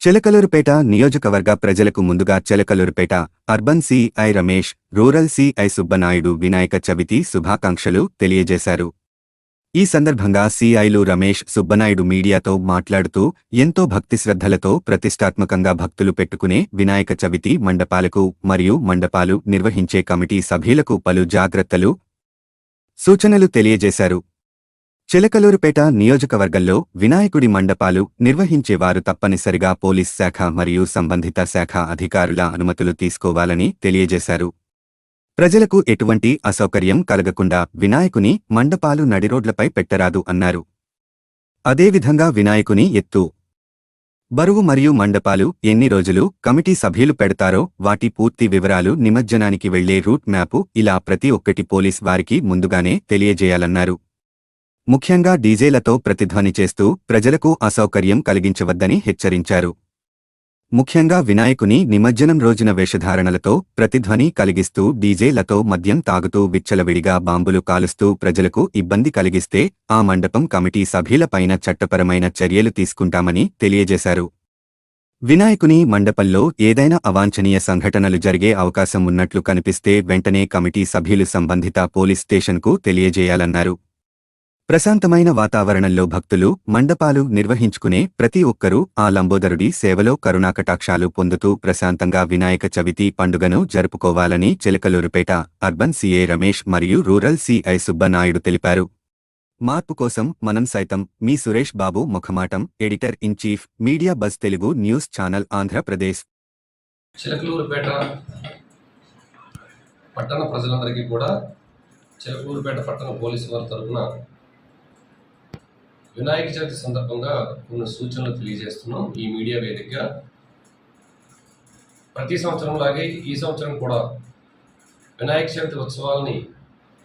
చిలకలూరుపేట నియోజకవర్గ ప్రజలకు ముందుగా Chilakaluripet urban CI Ramesh rural CI Subbanaidu Vinayaka Chavithi శుభాకాంక్షలు తెలియజేశారు. ఈ సందర్భంగా సిఐలు రమేష్ సుబ్బనాయుడు మీడియాతో మాట్లాడుతూ ఎంతో భక్తిశ్రద్ధలతో ప్రతిష్టాత్మకంగా భక్తులు పెట్టుకునే వినాయక చవితి మండపాలకు మరియు మండపాలు నిర్వహించే కమిటీ సభ్యులకు పలు జాగ్రత్తలు సూచనలు తెలియజేశారు. చిలకలూరుపేట నియోజకవర్గంలో వినాయకుడి మండపాలు నిర్వహించేవారు తప్పనిసరిగా పోలీస్ శాఖ మరియు సంబంధిత శాఖ అధికారుల అనుమతులు తీసుకోవాలని తెలియజేశారు. ప్రజలకు ఎటువంటి అసౌకర్యం కలగకుండా వినాయకుని మండపాలు నడిరోడ్లపై పెట్టరాదు అన్నారు. అదేవిధంగా వినాయకుని ఎత్తు బరువు మరియు మండపాలు ఎన్ని రోజులు కమిటీ సభ్యులు పెడతారో వాటి పూర్తి వివరాలు నిమజ్జనానికి వెళ్ళే రూట్ మ్యాపు ఇలా ప్రతి ఒక్కటి పోలీస్ వారికి ముందుగానే తెలియజేయాలన్నారు. ముఖ్యంగా డీజేలతో ప్రతిధ్వని చేస్తూ ప్రజలకు అసౌకర్యం కలిగించవద్దని హెచ్చరించారు. ముఖ్యంగా వినాయకుని నిమజ్జనం రోజున వేషధారణలతో ప్రతిధ్వని కలిగిస్తూ డీజేలతో మద్యం తాగుతూ విచ్చలవిడిగా బాంబులు కాలుస్తూ ప్రజలకు ఇబ్బంది కలిగిస్తే ఆ మండపం కమిటీ సభ్యులపైన చట్టపరమైన చర్యలు తీసుకుంటామని తెలియజేశారు. వినాయకుని మండపంలో ఏదైనా అవాంఛనీయ సంఘటనలు జరిగే అవకాశం ఉన్నట్లు కనిపిస్తే వెంటనే కమిటీ సభ్యులు సంబంధిత పోలీస్ స్టేషన్కు తెలియజేయాలన్నారు. ప్రశాంతమైన వాతావరణంలో భక్తులు మండపాలు నిర్వహించుకునే ప్రతి ఒక్కరూ ఆ లంబోదరుడి సేవలో కరుణాకటాక్షాలు పొందుతూ ప్రశాంతంగా వినాయక చవితి పండుగను జరుపుకోవాలని చిలకలూరుపేట అర్బన్ సీఏ రమేష్ మరియు రూరల్ సిఐ సుబ్బనాయుడు తెలిపారు. మార్పు కోసం మనం సైతం మీ Suresh Babu ముఖమాటం editor in chief media buzz Telugu news channel Andhra Pradesh. Chilakaluripet పట్టణ ప్రజలందరికీ కూడా చిలకలూరుపేట పట్టణ పోలీసు వారి తరఫున వినాయక చవితి సందర్భంగా కొన్ని సూచనలు తెలియజేస్తున్నాం. ఈ మీడియా వేదికగా ప్రతి సంవత్సరం లాగే ఈ సంవత్సరం కూడా వినాయక చవితి ఉత్సవాల్ని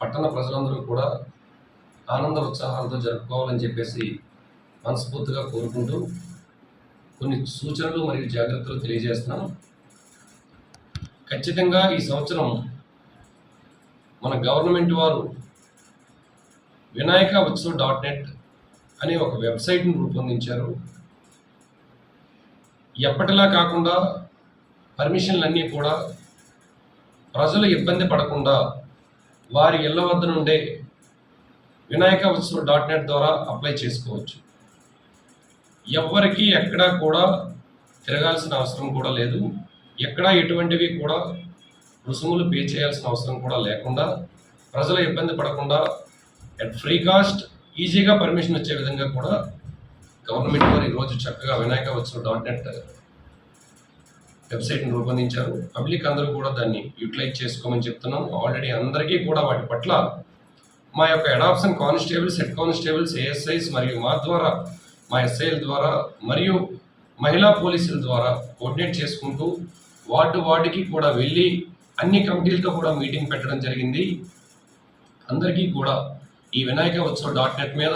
పట్టణ ప్రజలందరూ కూడా ఆనంద ఉత్సాహాలతో జరుపుకోవాలని చెప్పేసి మనస్ఫూర్తిగా కోరుకుంటూ కొన్ని సూచనలు మరియు జాగ్రత్తలు తెలియజేస్తున్నాం. ఖచ్చితంగా ఈ సంవత్సరం మన గవర్నమెంట్ వారు వినాయక ఉత్సవ్ డాట్ నెట్ అనే ఒక వెబ్సైట్ను రూపొందించారు. ఎప్పటిలా కాకుండా పర్మిషన్లన్నీ కూడా ప్రజలు ఇబ్బంది పడకుండా వారి ఇళ్ళ వద్ద నుండే వినాయక ఉత్సవ డాట్ నెట్ ద్వారా అప్లై చేసుకోవచ్చు. ఎవ్వరికీ ఎక్కడా కూడా తిరగాల్సిన అవసరం కూడా లేదు. ఎక్కడా ఎటువంటివి కూడా రుసుములు పే చేయాల్సిన అవసరం కూడా లేకుండా ప్రజలు ఇబ్బంది పడకుండా అట్ ఫ్రీ కాస్ట్ ఈజీగా పర్మిషన్ వచ్చే విధంగా కూడా గవర్నమెంట్ వారు ఈరోజు చక్కగా వినాయక వచ్చిన డాట్ నెట్ వెబ్సైట్ని రూపొందించారు. పబ్లిక్ అందరూ కూడా దాన్ని యూటిలైజ్ చేసుకోమని చెప్తున్నాం. ఆల్రెడీ అందరికీ కూడా వాటి పట్ల మా యొక్క adoption constables head constables ASIs మరియు మా ద్వారా మా ఎస్ఐల ద్వారా మరియు మహిళా పోలీసుల ద్వారా కోఆర్డినేట్ చేసుకుంటూ వార్డు వార్డుకి కూడా వెళ్ళి అన్ని కమిటీలతో కూడా మీటింగ్ పెట్టడం జరిగింది. అందరికీ కూడా ఈ వినాయక ఉత్సవ డాట్ నెట్ మీద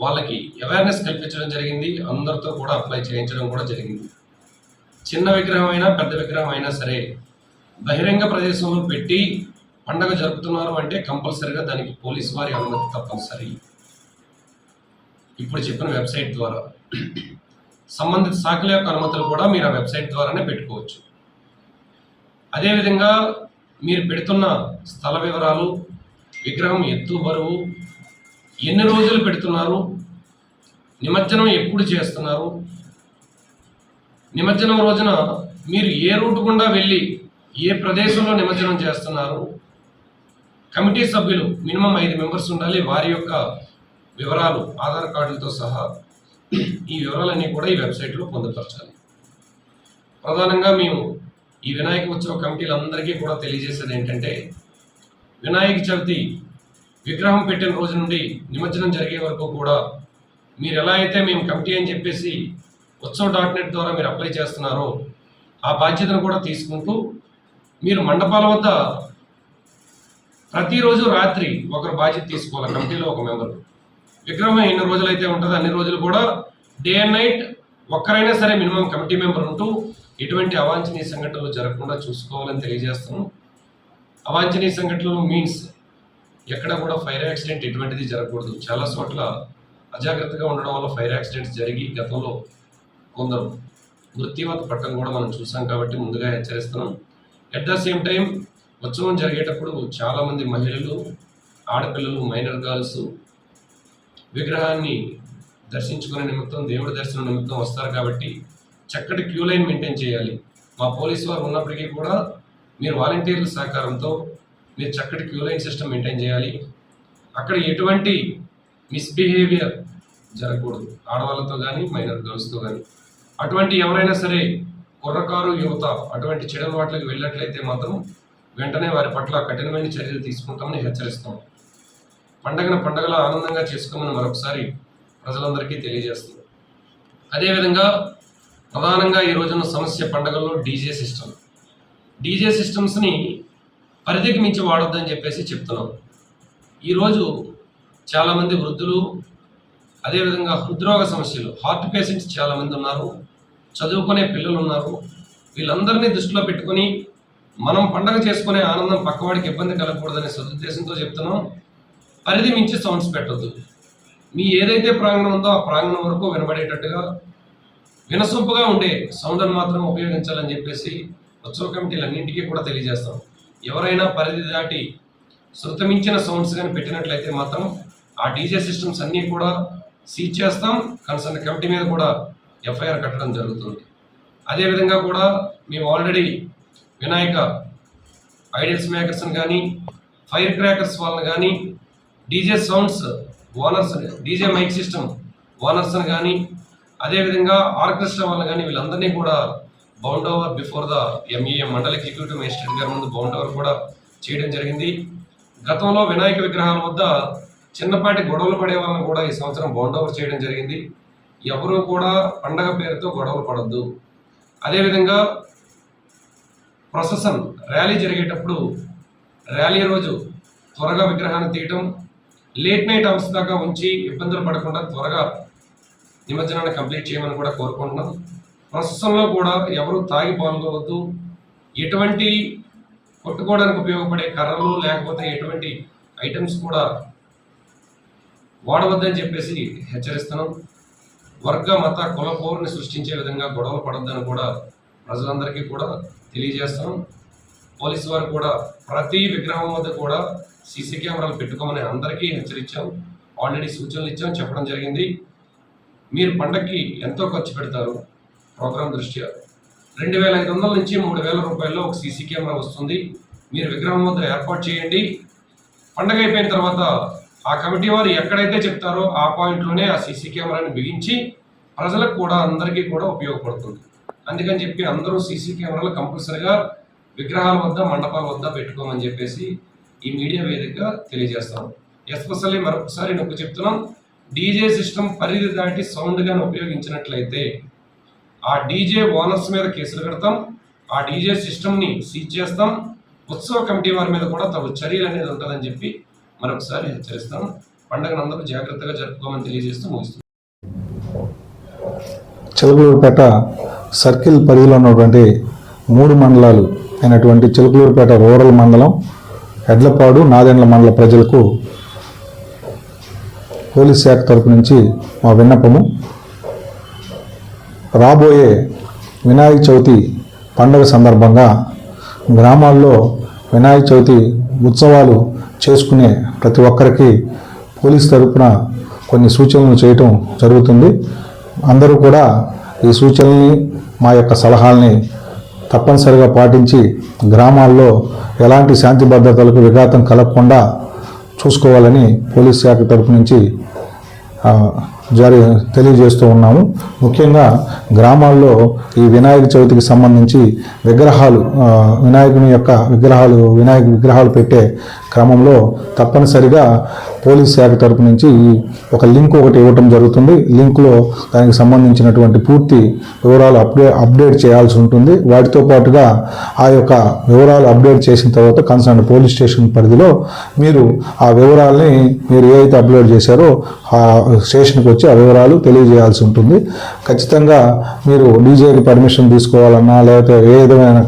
వాళ్ళకి అవేర్నెస్ కల్పించడం జరిగింది. అందరితో కూడా అప్లై చేయించడం కూడా జరిగింది. చిన్న విగ్రహం అయినా పెద్ద విగ్రహం అయినా సరే బహిరంగ ప్రదేశంలో పెట్టి పండగ జరుపుతున్నారు అంటే కంపల్సరీగా దానికి పోలీసు వారి అనుమతి తప్పనిసరి. ఇప్పుడు చెప్పిన వెబ్సైట్ ద్వారా. సంబంధిత శాఖల యొక్క అనుమతులు కూడా మీరు ఆ వెబ్సైట్ ద్వారానే పెట్టుకోవచ్చు. అదేవిధంగా మీరు పెడుతున్న స్థల వివరాలు విగ్రహం ఎత్తు బరువు ఎన్ని రోజులు పెడుతున్నారు? నిమజ్జనం ఎప్పుడు చేస్తున్నారు? నిమజ్జనం రోజున మీరు ఏ రూట్ గుండా వెళ్ళి ఏ ప్రదేశంలో నిమజ్జనం చేస్తున్నారు? కమిటీ సభ్యులు మినిమం ఐదు మెంబర్స్ ఉండాలి. వారి యొక్క వివరాలు ఆధార్ కార్డులతో సహా ఈ వివరాలన్నీ కూడా ఈ వెబ్సైట్లో పొందుపరచాలి. ప్రధానంగా మేము ఈ వినాయక ఉత్సవ కమిటీలందరికీ కూడా తెలియజేసేది ఏంటంటే వినాయక చవితి విగ్రహం పెట్టిన రోజు నుండి నిమజ్జనం జరిగే వరకు కూడా మీరు ఎలా అయితే మేము కమిటీ అని చెప్పేసి ఉత్సవ్ డాట్ నెట్ ద్వారా మీరు అప్లై చేస్తున్నారో ఆ బాధ్యతను కూడా తీసుకుంటూ మీరు మండపాల వద్ద ప్రతిరోజు రాత్రి ఒకరు బాధ్యత తీసుకోవాలి కమిటీలో ఒక మెంబర్. విగ్రహం ఎన్ని రోజులైతే ఉంటుందో అన్ని రోజులు కూడా డే అండ్ నైట్ ఒక్కరైనా సరే మినిమం కమిటీ మెంబర్ ఉంటూ ఎటువంటి అవాంఛనీయ సంఘటనలు జరగకుండా చూసుకోవాలని తెలియజేస్తున్నాం. అవాంఛనీయ సంఘటనలు మీన్స్ ఎక్కడ కూడా ఫైర్ యాక్సిడెంట్ ఎటువంటిది జరగకూడదు. చాలా చోట్ల అజాగ్రత్తగా ఉండడం వల్ల ఫైర్ యాక్సిడెంట్స్ జరిగి గతంలో కొందరు మృత్యువాత పట్టం కూడా మనం చూసాం కాబట్టి ముందుగా హెచ్చరిస్తున్నాం. ఎట్ ద సేమ్ టైం ఉత్సవం జరిగేటప్పుడు చాలామంది మహిళలు ఆడపిల్లలు మైనర్ గర్ల్స్ విగ్రహాన్ని దర్శించుకునే నిమిత్తం దేవుడి దర్శనం నిమిత్తం వస్తారు కాబట్టి చక్కటి క్యూ లైన్ మెయింటైన్ చేయాలి. మా పోలీసు వారు ఉన్నప్పటికీ కూడా మీరు వాలంటీర్ల సహకారంతో మీరు చక్కటి క్యూ లైన్ సిస్టమ్ మెయింటైన్ చేయాలి. అక్కడ ఎటువంటి మిస్బిహేవియర్ జరగకూడదు. ఆడవాళ్ళతో కానీ మైనర్ గర్ల్స్తో కానీ అటువంటి ఎవరైనా సరే కుర్రకారు యువత అటువంటి చెడు వాటికి వెళ్ళినట్లయితే మాత్రం వెంటనే వారి పట్ల కఠినమైన చర్యలు తీసుకుంటామని హెచ్చరిస్తాం. పండగను పండగలా ఆనందంగా చేసుకోమని మరొకసారి ప్రజలందరికీ తెలియజేస్తుంది అదేవిధంగా ప్రధానంగా ఈ రోజున సమస్య పండగల్లో డీజే సిస్టమ్. డీజే సిస్టమ్స్ని పరిధికి మించి వాడొద్దని చెప్పేసి చెప్తున్నాం. ఈరోజు చాలామంది వృద్ధులు అదేవిధంగా హృద్రోగ సమస్యలు హార్ట్ పేషెంట్స్ చాలామంది ఉన్నారు చదువుకునే పిల్లలు ఉన్నారు. వీళ్ళందరినీ దృష్టిలో పెట్టుకొని మనం పండగ చేసుకునే ఆనందం పక్కవాడికి ఇబ్బంది కలగకూడదనే సదుద్దేశంతో చెప్తున్నాం. పరిధి మించి సౌండ్స్ పెట్టొద్దు. మీ ఏదైతే ప్రాంగణం ఉందో ఆ ప్రాంగణం వరకు వినబడేటట్టుగా వినసొంపుగా ఉండే సౌండ్ని మాత్రం ఉపయోగించాలని చెప్పేసి ఉత్సవ కమిటీలన్నింటికీ కూడా తెలియజేస్తాం. ఎవరైనా పరిధి దాటి శృతమించిన సౌండ్స్ కానీ పెట్టినట్లయితే మాత్రం ఆ డీజే సిస్టమ్స్ అన్నీ కూడా సీజ్ చేస్తాం. కన్సర్న్ కమిటీ మీద కూడా ఎఫ్ఐఆర్ కట్టడం జరుగుతుంది. అదేవిధంగా కూడా మేము ఆల్రెడీ వినాయక ఐడియల్స్ మేకర్స్ని కానీ ఫైర్ క్రాకర్స్ వాళ్ళని కానీ DJ sounds owners DJ mike system ఓనర్స్ని కానీ అదేవిధంగా ఆర్కెస్ట్రా వాళ్ళని కానీ వీళ్ళందరినీ కూడా bound over before the MEA మండల ఎగ్జిక్యూటివ్ మేజిస్ట్రేట్ గారి ముందు బౌండ్ ఓవర్ కూడా చేయడం జరిగింది. గతంలో వినాయక విగ్రహాల వద్ద చిన్నపాటి గొడవలు పడే వాళ్ళని కూడా ఈ సంవత్సరం బౌండ్ ఓవర్ చేయడం జరిగింది. ఎవరు కూడా పండగ పేరుతో గొడవలు పడద్దు. అదేవిధంగా ప్రొసెషన్ ర్యాలీ జరిగేటప్పుడు ర్యాలీ రోజు త్వరగా విగ్రహాన్ని తీయటం లేట్ నైట్ అవర్స్ దాకా ఉంచి ఇబ్బందులు పడకుండా త్వరగా నిమజ్జనాన్ని కంప్లీట్ చేయమని కూడా కోరుకుంటున్నాం. ప్రస్తుతంలో కూడా ఎవరు తాగి పాల్గొవద్దు. ఎటువంటి కొట్టుకోవడానికి ఉపయోగపడే కర్రలు లేకపోతే ఎటువంటి ఐటమ్స్ కూడా వాడవద్దని చెప్పేసి హెచ్చరిస్తున్నాం. వర్గ మత కుల పోరుని సృష్టించే విధంగా గొడవలు పడొద్దని కూడా ప్రజలందరికీ కూడా తెలియజేస్తాం పోలీసు వారు కూడా ప్రతి విగ్రహం వద్ద కూడా సీసీ కెమెరాలు పెట్టుకోమని అందరికీ హెచ్చరించాం. ఆల్రెడీ సూచనలు ఇచ్చాం చెప్పడం జరిగింది. మీరు పండక్కి ఎంతో ఖర్చు పెడతారు. ప్రోగ్రాం దృష్ట్యా? రెండు వేల ఐదు వందల నుంచి మూడు వేల రూపాయల్లో ఒక సీసీ కెమెరా వస్తుంది. మీరు విగ్రహం వద్ద ఏర్పాటు చేయండి. పండగ అయిపోయిన తర్వాత ఆ కమిటీ వారు ఎక్కడైతే చెప్తారో ఆ పాయింట్లోనే ఆ సీసీ కెమెరాని బిగించి ప్రజలకు కూడా అందరికీ కూడా ఉపయోగపడుతుంది. అందుకని చెప్పి అందరూ సీసీ కెమెరాలు కంపల్సరిగా విగ్రహాల వద్ద మండపాల వద్ద పెట్టుకోమని చెప్పేసి ఈ మీడియా వేదికగా తెలియజేస్తాం ఎస్పెషల్లీ మరొకసారి నొక్కు చెప్తున్నాం. డీజే సిస్టమ్ పరిధి దాటి సౌండ్ గాని ఉపయోగించినట్లయితే ఆ డీజే ఓనర్స్ మీద కేసులు కడతాం. ఆ డీజే సిస్టమ్ని సీజ్ చేస్తాం. ఉత్సవ కమిటీ వారి మీద కూడా తగు చర్యలు అనేది ఉంటుందని చెప్పి మరొకసారి హెచ్చరిస్తాం. పండుగను అందరూ జాగ్రత్తగా జరుపుకోమని తెలియజేస్తూ ముగిస్తుంది చిలకలూరుపేట సర్కిల్ పరిధిలో ఉన్నటువంటి మూడు మండలాలు అయినటువంటి చిలకలూరుపేట రూరల్ మండలం ఎడ్లపాడు నాదెండ్ల మండల ప్రజలకు పోలీస్ శాఖ తరపు నుంచి మా విన్నపము. రాబోయే వినాయక చవితి పండుగ సందర్భంగా గ్రామాల్లో వినాయక చవితి ఉత్సవాలు చేసుకునే ప్రతి ఒక్కరికి పోలీస్ తరపున కొన్ని సూచనలు చేయటం జరుగుతుంది. అందరూ కూడా ఈ సూచనల్ని మా యొక్క సలహాల్ని తప్పనిసరిగా పాటించి గ్రామాల్లో ఎలాంటి శాంతి భద్రతలకు విఘాతం కలగకుండా చూసుకోవాలని పోలీస్ శాఖ తరపు నుంచి జారీ తెలియజేస్తూ ఉన్నాము. ముఖ్యంగా గ్రామాల్లో ఈ వినాయక చవితికి సంబంధించి విగ్రహాలు వినాయకుని యొక్క విగ్రహాలు వినాయక విగ్రహాలు పెట్టే క్రమంలో తప్పనిసరిగా పోలీస్ శాఖ తరపు నుంచి ఈ ఒక లింక్ ఒకటి ఇవ్వటం జరుగుతుంది. లింక్లో దానికి సంబంధించినటువంటి పూర్తి వివరాలు అప్డే అప్డేట్ చేయాల్సి ఉంటుంది. వాటితో పాటుగా ఆ యొక్క వివరాలు అప్డేట్ చేసిన తర్వాత కన్సర్న్ పోలీస్ స్టేషన్ పరిధిలో మీరు ఆ వివరాలని మీరు ఏ అయితే అప్లోడ్ చేశారో ఆ స్టేషన్కి వచ్చి ఆ వివరాలు తెలియజేయాల్సి ఉంటుంది. ఖచ్చితంగా మీరు డీజేకి పర్మిషన్ తీసుకోవాలన్నా లేకపోతే ఏ విధమైన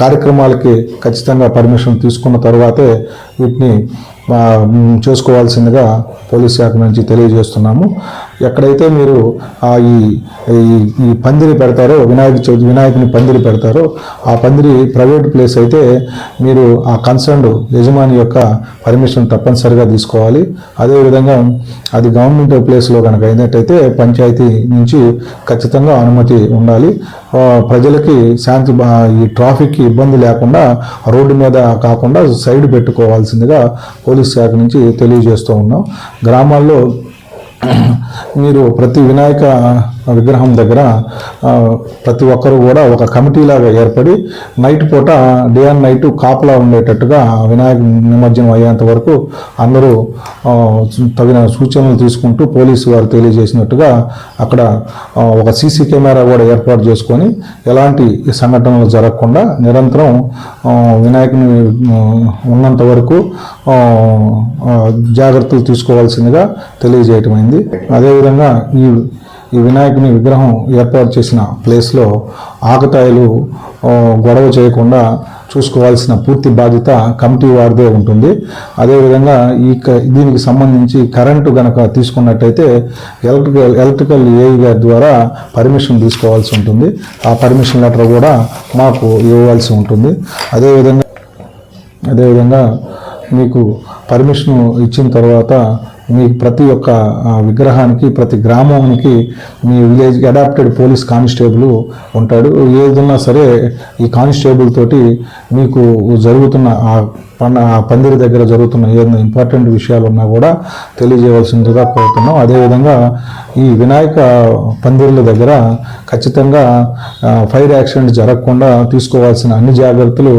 కార్యక్రమాలకి ఖచ్చితంగా పర్మిషన్ తీసుకున్న తర్వాతే వీటిని చూసుకోవాల్సిందిగా చేసుకోవాల్సిందిగా పోలీస్ శాఖ నుంచి తెలియజేస్తున్నాము. ఎక్కడైతే మీరు ఆ ఈ ఈ- పందిరి పెడతారో వినాయక చవితి వినాయకుని పందిరి పెడతారో ఆ పందిరి ప్రైవేట్ ప్లేస్ అయితే మీరు ఆ కన్సర్న్డ్ యజమాని యొక్క పర్మిషన్ తప్పనిసరిగా తీసుకోవాలి. అదేవిధంగా అది గవర్నమెంట్ ప్లేస్లో కనుక అయినట్టయితే పంచాయతీ నుంచి ఖచ్చితంగా అనుమతి ఉండాలి. ప్రజలకి శాంతి ఈ ట్రాఫిక్కి ఇబ్బంది లేకుండా రోడ్డు మీద కాకుండా సైడ్ పెట్టుకోవాల్సిందిగా పోలీస్ శాఖ నుంచి తెలియజేస్తూ ఉన్నాం. గ్రామాల్లో మీరు ప్రతి వినాయక విగ్రహం దగ్గర ప్రతి ఒక్కరూ కూడా ఒక కమిటీ లాగా ఏర్పడి నైట్ పూట డే అండ్ నైట్ కాపలా ఉండేటట్టుగా వినాయక నిమజ్జనం అయ్యేంత వరకు అందరూ తగిన సూచనలు తీసుకుంటూ పోలీసు వారు తెలియజేసినట్టుగా అక్కడ ఒక సీసీ కెమెరా కూడా ఏర్పాటు చేసుకొని ఎలాంటి సంఘటనలు జరగకుండా నిరంతరం వినాయకుని ఉన్నంత వరకు జాగ్రత్తలు తీసుకోవాల్సిందిగా తెలియజేయటమైంది. అదేవిధంగా ఈ ఈ వినాయకుని విగ్రహం ఏర్పాటు చేసిన ప్లేస్లో ఆకతాయిలు గొడవ చేయకుండా చూసుకోవాల్సిన పూర్తి బాధ్యత కమిటీ వారిదే ఉంటుంది. అదేవిధంగా ఈ క- దీనికి సంబంధించి కరెంటు గనక తీసుకున్నట్టయితే ఎలక్ట్రికల్ ఎలక్ట్రికల్ ఏఈ గారి ద్వారా పర్మిషన్ తీసుకోవాల్సి ఉంటుంది. ఆ పర్మిషన్ లెటర్ కూడా మాకు ఇవ్వాల్సి ఉంటుంది. అదేవిధంగా అదేవిధంగా మీకు పర్మిషన్ ఇచ్చిన తర్వాత మీ ప్రతి ఒక్క విగ్రహానికి ప్రతి గ్రామానికి మీ విలేజ్ అడాప్టెడ్ పోలీస్ కానిస్టేబుల్ ఉంటాడు. ఏదన్నా సరే ఈ కానిస్టేబుల్ తోటి మీకు జరుగుతున్న ఆ పండ ఆ పందిరి దగ్గర జరుగుతున్న ఏదైనా ఇంపార్టెంట్ విషయాలు ఉన్నా కూడా తెలియజేయవలసిందిగా కోరుతున్నాం. అదేవిధంగా ఈ వినాయక పందిర్ల దగ్గర ఖచ్చితంగా ఫైర్ యాక్సిడెంట్ జరగకుండా తీసుకోవాల్సిన అన్ని జాగ్రత్తలు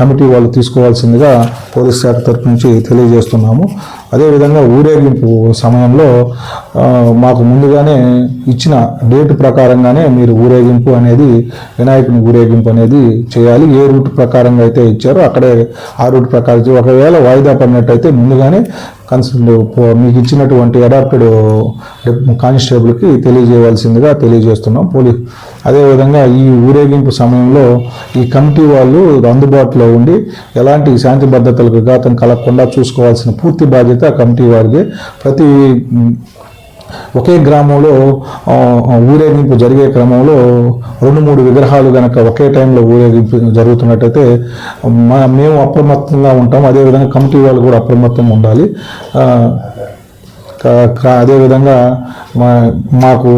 కమిటీ వాళ్ళు తీసుకోవాల్సిందిగా పోలీస్ శాఖ తరపు నుంచి తెలియజేస్తున్నాము. అదేవిధంగా ఊరేగింపు సమయంలో మాకు ముందుగానే ఇచ్చిన డేట్ ప్రకారంగానే మీరు ఊరేగింపు అనేది వినాయకుని ఊరేగింపు అనేది చేయాలి. ఏ రూట్ ప్రకారంగా అయితే ఇచ్చారో అక్కడే ఆ రూట్ ప్రకారం ఒకవేళ వాయిదా పడినట్టయితే ముందుగానే కన్సల్ట్ మీకు ఇచ్చినటువంటి అడాప్టెడ్ కానిస్టేబుల్కి తెలియజేయవలసిందిగా తెలియజేస్తున్నాం. పోలీస్ అదేవిధంగా ఈ ఊరేగింపు సమయంలో ఈ కమిటీ వాళ్ళు అందుబాటులో ఉండి ఎలాంటి శాంతి భద్రతలకు విఘాతం కలగకుండా చూసుకోవాల్సిన పూర్తి బాధ్యత కమిటీ వారిది. ప్రతి ఒకే గ్రామంలో ఊరేగింపు జరిగే క్రమంలో రెండు మూడు విగ్రహాలు కనుక ఒకే టైంలో ఊరేగింపు జరుగుతున్నట్టయితే మా మేము అప్రమత్తంగా ఉంటాం. అదేవిధంగా కమిటీ వాళ్ళు కూడా అప్రమత్తంగా ఉండాలి. అదేవిధంగా మా మాకు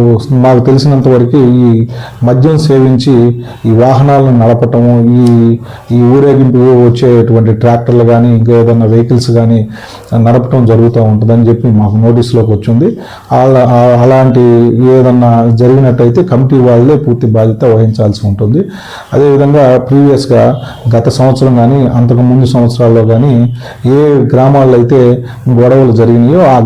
మాకు తెలిసినంత వరకు ఈ మద్యం సేవించి ఈ వాహనాలను నడపటము ఈ ఈ ఊరేగింపు వచ్చేటువంటి ట్రాక్టర్లు కానీ ఇంకా ఏదైనా వెహికల్స్ కానీ నడపటం జరుగుతూ ఉంటుందని చెప్పి మాకు నోటీస్లోకి వచ్చింది. అలా అలాంటి ఏదన్నా జరిగినట్టయితే కమిటీ వాళ్ళే పూర్తి బాధ్యత వహించాల్సి ఉంటుంది. అదేవిధంగా ప్రీవియస్గా గత సంవత్సరం కానీ అంతకు ముందు సంవత్సరాల్లో కానీ ఏ గ్రామాల్లో అయితే గొడవలు జరిగినాయో ఆ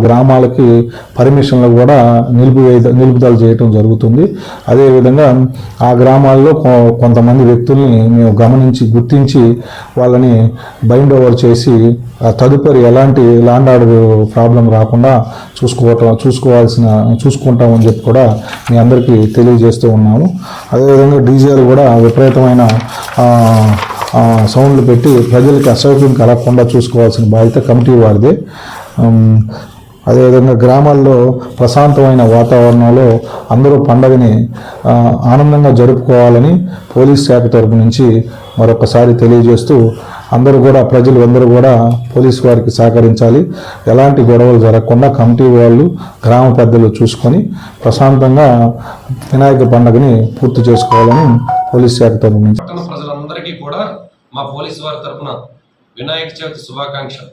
గ్రామాలకి పర్మిషన్లు కూడా నిలిపివే నిలుపుదల చేయటం జరుగుతుంది. అదేవిధంగా ఆ గ్రామాల్లో కొ- కొంతమంది వ్యక్తుల్ని మేము గమనించి గుర్తించి వాళ్ళని బైండ్ ఓవర్ చేసి తదుపరి ఎలాంటి ల్యాండ్ ఆర్డర్ ప్రాబ్లం రాకుండా చూసుకోవటం చూసుకోవాల్సిన చూసుకుంటామని చెప్పి కూడా మీ అందరికీ తెలియజేస్తూ ఉన్నాము. అదేవిధంగా డీజేలు కూడా విపరీతమైన సౌండ్లు పెట్టి ప్రజలకి అసౌకర్యం కలగకుండా చూసుకోవాల్సిన బాధ్యత కమిటీ వారిదే. అదేవిధంగా గ్రామాల్లో ప్రశాంతమైన వాతావరణంలో అందరూ పండగని ఆనందంగా జరుపుకోవాలని పోలీస్ శాఖ తరపు నుంచి మరొకసారి తెలియజేస్తూ అందరూ కూడా ప్రజలు అందరూ కూడా పోలీస్ వారికి సహకరించాలి. ఎలాంటి గొడవలు జరగకుండా కమిటీ వాళ్ళు గ్రామ పెద్దలు చూసుకొని ప్రశాంతంగా వినాయక పండుగని పూర్తి చేసుకోవాలని పోలీస్ శాఖ తరపు నుంచి. ప్రజలందరికీ కూడా మా పోలీసు వారి తరపున వినాయక చవితి శుభాకాంక్షలు.